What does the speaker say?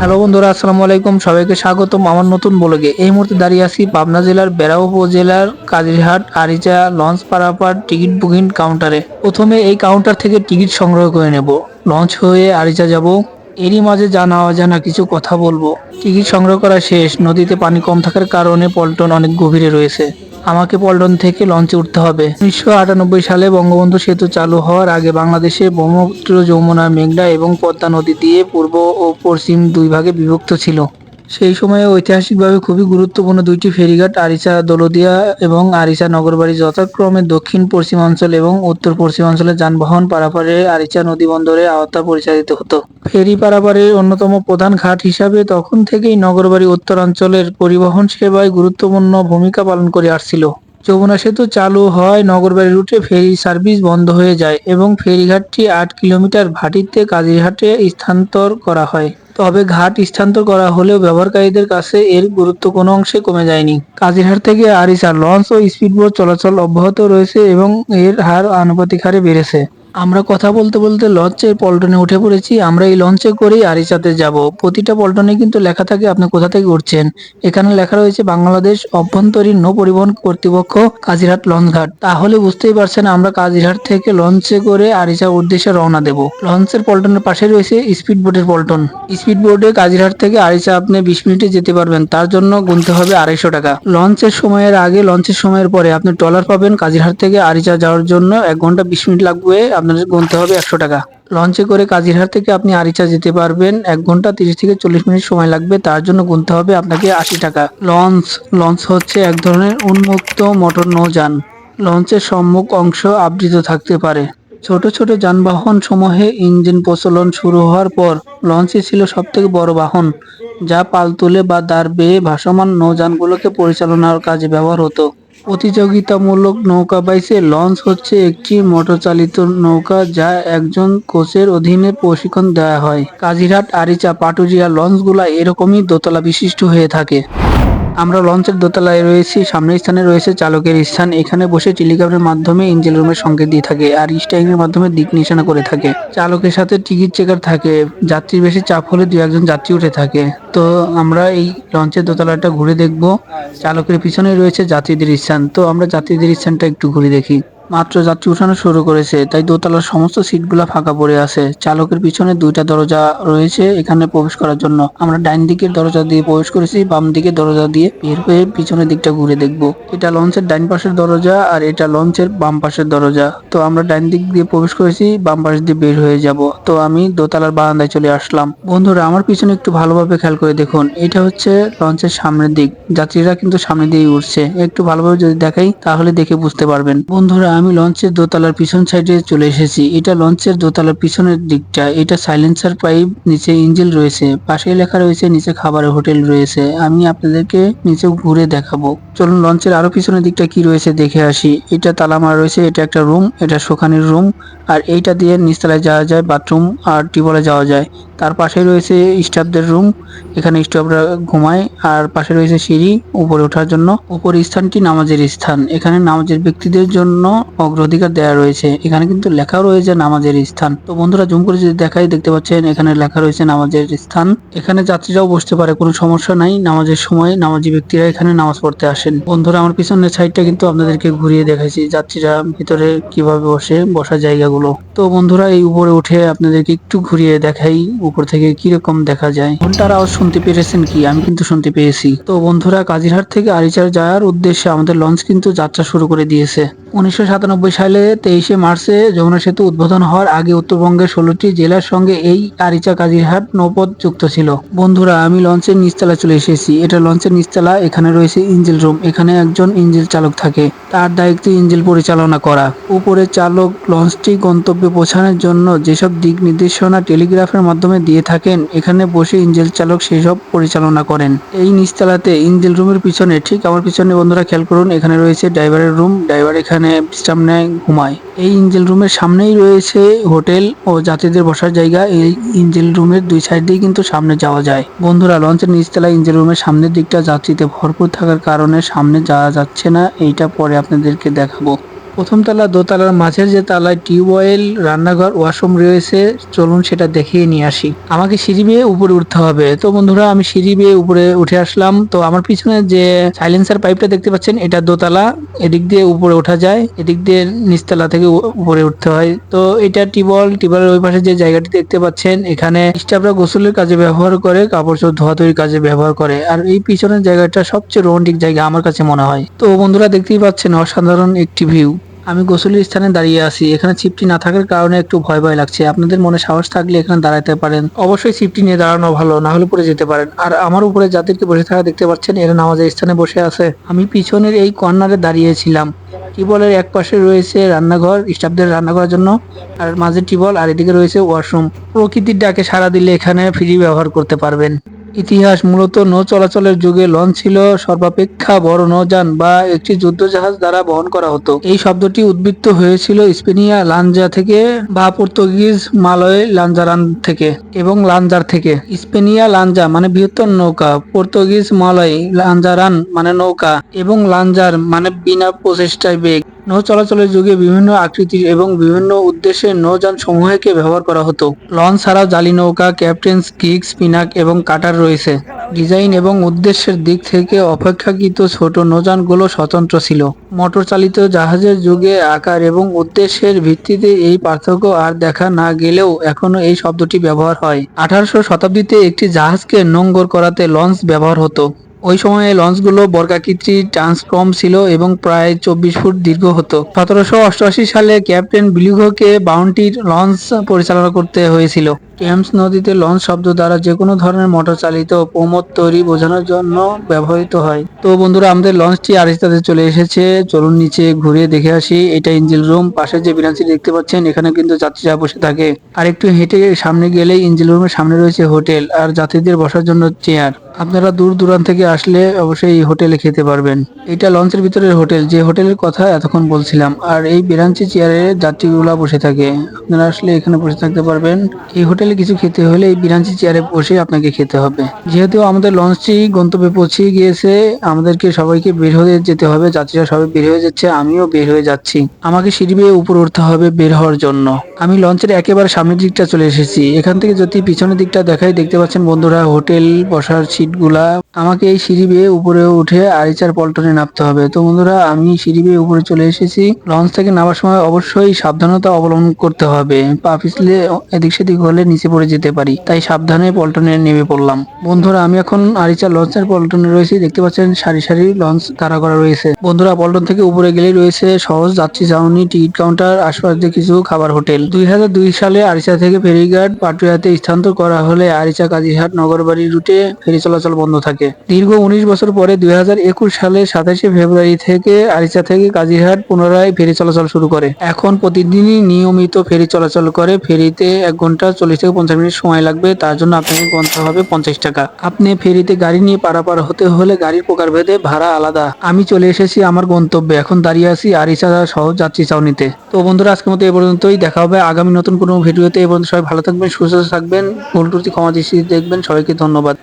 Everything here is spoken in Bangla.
হ্যালো বন্ধুরা, আসসালামু আলাইকুম। সবাইকে স্বাগতম আমার নতুন ব্লগে। এই মুহূর্তে দাঁড়িয়ে আছি পাবনা জেলার বেড়া উপজেলার কাজিরহাট, আরিচা, লঞ্চ পারাপার টিকিট বুকিং কাউন্টারে। প্রথমে এই কাউন্টার থেকে টিকিট সংগ্রহ করে নেব। লঞ্চ হয়ে আরিচা যাব। এরই মাঝে জানা অজানা কিছু কথা বলব। টিকিট সংগ্রহ করা শেষ। নদীতে পানি কম থাকার কারণে পল্টন অনেক গভীরে রয়েছে। আমাকে পল্টন থেকে লঞ্চে উঠতে হবে। উনিশশো আটানব্বই সালে বঙ্গবন্ধু সেতু চালু হওয়ার আগে বাংলাদেশে ব্রহ্মপুত্র যমুনা, মেঘনা এবং পদ্মা নদী দিয়ে পূর্ব ও পশ্চিম দুই ভাগে বিভক্ত ছিল। সেই সময়ে ঐতিহাসিকভাবে খুবই গুরুত্বপূর্ণ দুইটি ফেরিঘাট, আরিচা দৌলদিয়া এবং আরিসা নগরবাড়ি যথাক্রমে দক্ষিণ পশ্চিমাঞ্চল এবং উত্তর পশ্চিমাঞ্চলে যানবাহন পারাপারে আরিচা নদী বন্দরে আওতা পরিচালিত হতো। ফেরি পারাপারের অন্যতম প্রধান ঘাট হিসাবে তখন থেকেই নগরবাড়ি উত্তরাঞ্চলের পরিবহন সেবায় গুরুত্বপূর্ণ ভূমিকা পালন করে আসছিল। যমুনা সেতু চালু হয় নগরবাড়ি রুটে ফেরি সার্ভিস বন্ধ হয়ে যায় এবং ফেরিঘাটটি আট কিলোমিটার ভাটিতে কাজিরহাটে স্থানান্তর করা হয়। তবে ঘাট স্থানান্তর করা হলেও ব্যবহারকারীদের কাছে এর গুরুত্ব কোনো অংশে কমে যায়নি। কাজিরহাট থেকে আরিসা, লঞ্চ ও স্পিডবোট চলাচল অব্যাহত রয়েছে এবং এর হার আনুপাতিক হারে বেড়েছে। আমরা কথা বলতে বলতে লঞ্চের পল্টনে উঠে পড়েছি। আমরা এই লঞ্চে করেই আরিচাতে যাব। প্রতিটা পল্টনে কিন্তু লেখা থাকে আপনি কোথা থেকে উঠছেন। এখানে লেখা রয়েছে, বাংলাদেশ অভ্যন্তরীণ নৌ পরিবহন কর্তৃপক্ষ কাজিরহাট লঞ্চ ঘাট। তাহলে বুঝতেই পারছেন আমরা কাজিরহাট থেকে লঞ্চে করে আরিচা উদ্দেশ্যে রওনা দেব। লঞ্চের পল্টনের পাশে রয়েছে স্পিড বোটের পল্টন। স্পিড বোটে কাজিরহাট থেকে আরিচা আপনি বিশ মিনিটে যেতে পারবেন। তার জন্য গুনতে হবে আড়াইশো টাকা। লঞ্চের সময়ের আগে, লঞ্চের সময়ের পরে আপনি ট্রলার পাবেন কাজিরহাট থেকে আরিচা যাওয়ার জন্য। এক ঘণ্টা বিশ মিনিট লাগবে আপনাদের গুনতে হবে একশো টাকা। লঞ্চে করে কাজিরহাট থেকে আপনি আরিচা যেতে পারবেন। এক ঘণ্টা তিরিশ থেকে চল্লিশ মিনিট সময় লাগবে। তার জন্য গুনতে হবে আপনাকে আশি টাকা। লঞ্চ লঞ্চ হচ্ছে এক ধরনের উন্মুক্ত মোটর নৌযান। লঞ্চের সম্মুখ অংশ আবৃত থাকতে পারে। ছোট ছোট যানবাহন সমূহে ইঞ্জিন প্রচলন শুরু হওয়ার পর লঞ্চই ছিল সবথেকে বড় বাহন, যা পাল তুলে বা দাঁড় বেয়ে ভাসমান নৌযানগুলোকে পরিচালনার কাজে ব্যবহার হতো। প্রতিযোগিতামূলক নৌকা বাইসে লঞ্চ হচ্ছে একটি মোটরচালিত নৌকা যা একজন কোচের অধীনে প্রশিক্ষণ দেওয়া হয়। কাজিরহাট, আরিচা পাটুরিয়া লঞ্চগুলা এরকমই দোতলা বিশিষ্ট হয়ে থাকে। আমরা লঞ্চের দোতলায় রয়েছি সামনের স্থানে রয়েছে চালকের স্থান। এখানে বসে টেলিগ্রামের মাধ্যমে ইঞ্জিন রুমের সংকেত দিয়ে থাকে আর স্টাইং এর মাধ্যমে দিক নিশানা করে থাকে। চালকের সাথে টিকিট চেকার থাকে। যাত্রীর বেশি চাপ হলে দু একজন যাত্রী উঠে থাকে। তো আমরা এই লঞ্চের দোতলাটা ঘুরে দেখব। চালকের পিছনে রয়েছে যাত্রীদের স্থান। তো আমরা যাত্রীদের স্থানটা একটু ঘুরে দেখি। মাত্র যাত্রী উঠানো শুরু করেছে, তাই দোতলার সমস্ত সিটগুলো ফাঁকা পড়ে আছে। চালকের পিছনে দুইটা দরজা রয়েছে এখানে প্রবেশ করার জন্য। আমরা ডাইন দিকের দরজা দিয়ে প্রবেশ করেছি, বাম দিকের দরজা দিয়ে বের হয়ে পিছনের দিকটা ঘুরে দেখব। এটা লঞ্চের ডাইন পাশের দরজা আর এটা লঞ্চের বাম পাশের দরজা। তো আমরা ডাইন দিক দিয়ে প্রবেশ করেছি, বাম পাশ দিয়ে বের হয়ে যাব। তো আমি দোতলার বারান্দায় চলে আসলাম। বন্ধুরা, আমার পিছনে একটু ভালোভাবে খেয়াল করে দেখুন। এটা হচ্ছে লঞ্চের সামনের দিক। যাত্রীরা কিন্তু সামনে দিয়ে উঠছে। একটু ভালোভাবে যদি দেখাই, তাহলে দেখে বুঝতে পারবেন। বন্ধুরা আমি লঞ্চের দোতলার পিছন সাইডে চলে এসেছি। এটা লঞ্চের দোতলার পিছনের দিকটা। এটা সাইলেন্সার পাইপ নিচে ইঞ্জিল রয়েছে। পাশে লেখা রয়েছে, নিচে খাবারের হোটেল রয়েছে। আমি আপনাদেরকে নিচে ঘুরে দেখাবো। চলুন, লঞ্চের আরও পিছনের দিকটা কি রয়েছে দেখে আসি। এটা তালা মারা রয়েছে, এটা একটা রুম এটা শোকানির রুম আর এইটা দিয়ে নিচতলায় যাওয়া যায় বাথরুম আর টিউবওয়েলে যাওয়া যায়। তার পাশে রয়েছে স্টাফদের রুম। এখানে স্টাফরা ঘুমায়। আর পাশে রয়েছে সিঁড়ি উপরে ওঠার জন্য। উপর স্থানটি নামাজের স্থান। এখানে নামাজের ব্যক্তিদের জন্য অগ্রাধিকার দেওয়া রয়েছে। এখানে কিন্তু লেখা রয়েছে নামাজের স্থান। তো বন্ধুরা, জুম করে যদি দেখাই, দেখতে পাচ্ছেন এখানে লেখা রয়েছে নামাজের স্থান। এখানে যাত্রীরাও বসতে পারে, কোনো সমস্যা নাই। নামাজের সময় নামাজি ব্যক্তিরা এখানে নামাজ পড়তে আসেন। বন্ধুরা, আমার পিছনের সাইডটা কিন্তু আপনাদেরকে ঘুরিয়ে দেখাইছি, যাত্রীরা ভিতরে কীভাবে বসে, বসার জায়গাগুলো। তো বন্ধুরা, এই উপরে উঠে আপনাদেরকে একটু ঘুরিয়ে দেখাই। উপর থেকে কীরকম দেখা যায়? ঘণ্টার আওয়াজ শুনতে পেরেছেন কি? আমি কিন্তু শুনতে পেয়েছি। তো বন্ধুরা, কাজিরহাট থেকে আরিচার যাওয়ার উদ্দেশ্যে আমাদের লঞ্চ কিন্তু যাত্রা শুরু করে দিয়েছে। উনিশশো সাতানব্বই সালে তেইশে মার্চে যমুনা সেতু উদ্বোধন হওয়ার আগে উত্তরবঙ্গের ষোলোটি জেলার সঙ্গে এই আরিচা কাজিরহাট নৌপথ যুক্ত ছিল। বন্ধুরা, আমি লঞ্চের নিচতলা চলে এসেছি। এটা লঞ্চের নিচতলা, এখানে রয়েছে ইঞ্জিল রুম। এখানে একজন ইঞ্জিল চালক থাকে। তার দায়িত্ব ইঞ্জিল পরিচালনা করা। উপরে চালক লঞ্চটি গন্তব্যে পৌঁছানোর জন্য যেসব দিক নির্দেশনা টেলিগ্রাফের মাধ্যমে দিয়ে থাকেন, এখানে বসে ইঞ্জিল চালক সেসব পরিচালনা করেন। এই নিচতলাতে ইঞ্জিল রুমের পিছনে, ঠিক আমার পিছনে বন্ধুরা খেয়াল করুন, এখানে রয়েছে ড্রাইভারের রুম। ড্রাইভার এখানে বিশ্রাম নেয় ঘুমায়। এই ইঞ্জিল রুমের সামনেই রয়েছে হোটেল ও যাত্রীদের বসার জায়গা। এই ইঞ্জিল রুমের দুই সাইড দিয়ে কিন্তু সামনে যাওয়া যায়। বন্ধুরা, লঞ্চের নিচতলা রুম রুমের সামনের দিকটা যাত্রীতে ভরপুর থাকার কারণে সামনে যাওয়া যাচ্ছে না। এইটা পরে আপনাদেরকে দেখাবো। প্রথম তলা দোতলার মাঝের যে তালায় টিউবওয়েল রান্নাঘর, ওয়াশরুম রয়েছে, চলুন সেটা দেখিয়ে নিয়ে আসি। আমাকে সিঁড়ি বেয়ে উপরে উঠতে হবে। তো বন্ধুরা, আমি সিঁড়ি বেয়ে উপরে উঠে আসলাম। তো আমার পিছনে যে সাইলেন্সার পাইপটা দেখতে পাচ্ছেন, এটা দোতলা এদিক দিয়ে উপরে ওঠা যায়, এদিক দিয়ে নিচতলা থেকে উপরে উঠতে হয়। তো এটা টিবল টিবলের ওই পাশে যে জায়গাটি দেখতে পাচ্ছেন, এখানে স্টাফরা গোসলের কাজে ব্যবহার করে, কাপড় চোপড় ধোয়াধুয়ির কাজে ব্যবহার করে। আর এই পিছনের জায়গাটা সবচেয়ে রোমান্টিক জায়গা আমার কাছে মনে হয়। তো বন্ধুরা, দেখতেই পাচ্ছেন অসাধারণ একটি ভিউ। আমি গোসলের স্থানে দাঁড়িয়ে আছি। এখানে ছিপটি না থাকার কারণে একটু ভয় ভয় লাগছে। আপনাদের মনে সাহস থাকলে এখানে দাঁড়াতে পারেন। অবশ্যই ছিপটি নিয়ে দাঁড়ানো ভালো, না হলে পড়ে যেতে পারেন। আর আমার উপরে যাদেরকে বসে থাকা দেখতে পাচ্ছেন, এরা নামাজের স্থানে বসে আছে। আমি পিছনের এই কর্নারে দাঁড়িয়েছিলাম। টিবলের এক পাশে রয়েছে রান্নাঘর, স্টাফদের রান্না করার জন্য। আর মাঝে টিবল আর এদিকে রয়েছে ওয়াশরুম। প্রকৃতির ডাকে সাড়া দিলে এখানে ফ্রি ব্যবহার করতে পারবেন। ইতিহাস মূলত নৌ চলাচলের যুগে লঞ্চ ছিল, সর্বাপেক্ষা বড় নৌযান বা একটি যুদ্ধজাহাজ দ্বারা বহন করা হতো। এই শব্দটি উদ্বৃত্ত হয়েছিল স্পেনিয়া লাঞ্জা থেকে বা পর্তুগিজ মালয় লাঞ্জারান থেকে এবং লাঞ্জার থেকে। স্পেনিয়া লাঞ্জা মানে বৃহত্তর নৌকা, পর্তুগিজ মালয় লাঞ্জারান মানে নৌকা এবং লাঞ্জার মানে বিনা প্রচেষ্টায় বেগ। নৌ চলাচলের যুগে বিভিন্ন আকৃতির এবং বিভিন্ন উদ্দেশ্যে নৌযান সমূহকে ব্যবহার করা হতো। লঞ্চ ছাড়াও জালি নৌকা, ক্যাপ্টেন গিগ স্পিনাক এবং কাটার রয়েছে। ডিজাইন এবং উদ্দেশ্যের দিক থেকে অপেক্ষাকৃত ছোট নৌযানগুলো স্বতন্ত্র ছিল। মোটর চালিত জাহাজের যুগে আকার এবং উদ্দেশ্যের ভিত্তিতে এই পার্থক্য আর দেখা না গেলেও এখনও এই শব্দটি ব্যবহার হয়। আঠারোশো শতাব্দীতে একটি জাহাজকে নোঙ্গর করাতে লঞ্চ ব্যবহার হতো। ওই সময়ে লঞ্চগুলো বর্গাকৃতি ট্রান্সফর্ম ছিল এবং প্রায় চব্বিশ ফুট দীর্ঘ হতো। সতেরোশো অষ্টআশি সালে ক্যাপ্টেন বিলিগোকে বাউন্টির লঞ্চ পরিচালনা করতে হয়েছিল। টেমস নদীতে লঞ্চ শব্দ দ্বারা যে কোনো ধরনের মোটর চালিত প্রমোদ তৈরি বোঝানোর জন্য ব্যবহৃত হয়। তো বন্ধুরা, আমাদের লঞ্চটি আরিস্তাতে চলে এসেছে। চলুন নিচে ঘুরে দেখে আসি। এটা ইঞ্জিন রুম, পাশে যে বিরাঞ্চি দেখতে পাচ্ছেন, এখানে কিন্তু যাত্রীরা বসে থাকে। আর একটু হেঁটে সামনে গেলেই ইঞ্জিন রুমের সামনে রয়েছে হোটেল আর যাত্রীদের বসার জন্য চেয়ার। আপনারা দূর দূরান্ত থেকে আসলে অবশ্যই এই হোটেলে খেতে পারবেন। এটা লঞ্চের ভিতরের হোটেল, যে হোটেলের কথা এতক্ষণ বলছিলাম। আর এই বিরাঞ্চি চেয়ারে যাত্রীগুলা বসে থাকে। আপনারা আসলে এখানে বসে থাকতে পারবেন। এই হোটেলে কিছু খেতে হলে এই বিরাঞ্চি চেয়ারে বসে আপনাকে খেতে হবে। যেহেতু আমাদের লঞ্চটি গন্তব্যে পৌঁছে গিয়েছে, আমাদেরকে সবাইকে বের হয়ে যেতে হবে। যাত্রীরা সবাই বের হয়ে যাচ্ছে, আমিও বের হয়ে যাচ্ছি। আমাকে সিঁড়ি বেয়ে উপর উঠতে হবে বের হওয়ার জন্য। আমি লঞ্চের একেবারে সামনের দিকটা চলে এসেছি। এখান থেকে যদি পিছনের দিকটা দেখাই, দেখতে পাচ্ছেন বন্ধুরা, হোটেল বসার সিটগুলা। আমাকে এই সিঁড়ি বেয়ে উপরে উঠে আরিচার পল্টনে নামতে হবে। তো বন্ধুরা, আমি সিঁড়ি বেয়ে উপরে চলে এসেছি। লঞ্চ থেকে নামার সময় অবশ্যই সাবধানতা অবলম্বন করতে হবে। পা পিছলে এদিক সেদিক হলে নিচে পড়ে যেতে পারি। তাই সাবধানে পল্টনে নেমে পড়লাম। বন্ধুরা, আমি এখন আরিচা লঞ্চের পল্টনে রয়েছি। দেখতে পাচ্ছেন, সারি সারি লঞ্চ তাড়া করা রয়েছে। বন্ধুরা, পল্টন থেকে উপরে গেলেই রয়েছে সহজ যাত্রী ছাউনি টিকিট কাউন্টার, আশপাশ দিয়ে কিছু খাবার হোটেল। দুই সালে আরিচা থেকে ফেরিঘাট, পাটুয়াতে স্থানান্তর করা হলে আরিচা কাজিরহাট নগরবাড়ি রুটে ফেরি চলাচল বন্ধ থাকে। দীর্ঘ উনিশ বছর পরে দুই হাজার একুশ সালে সাতাশে ফেব্রুয়ারি থেকে আরিচা থেকে কাজিরহাট পুনরায় ফেরি চলাচল শুরু করে। এখন প্রতিদিনই নিয়মিত ফেরি চলাচল করে। ফেরিতে এক ঘণ্টা চল্লিশ থেকে পঞ্চাশ মিনিট সময় লাগবে, তার জন্য আপনাকে গুনতে হবে পঞ্চাশ টাকা। আপনি ফেরিতে গাড়ি নিয়ে পারাপার হতে হলে গাড়ির প্রকার ভেদে ভাড়া আলাদা। আমি চলে এসেছি আমার গন্তব্যে, এখন দাঁড়িয়ে আছি আর ইচ্ছা সহ যাচ্ছি চাউনিতে তো বন্ধুরা, আজকের মতো এ পর্যন্তই, দেখা হবে আগামী নতুন কোনো ভিডিওতে। পর্যন্ত সবাই ভালো থাকবেন, সুস্থ থাকবেন, ভুল ক্ষমা দৃষ্টি দেখবেন, সবাইকে ধন্যবাদ।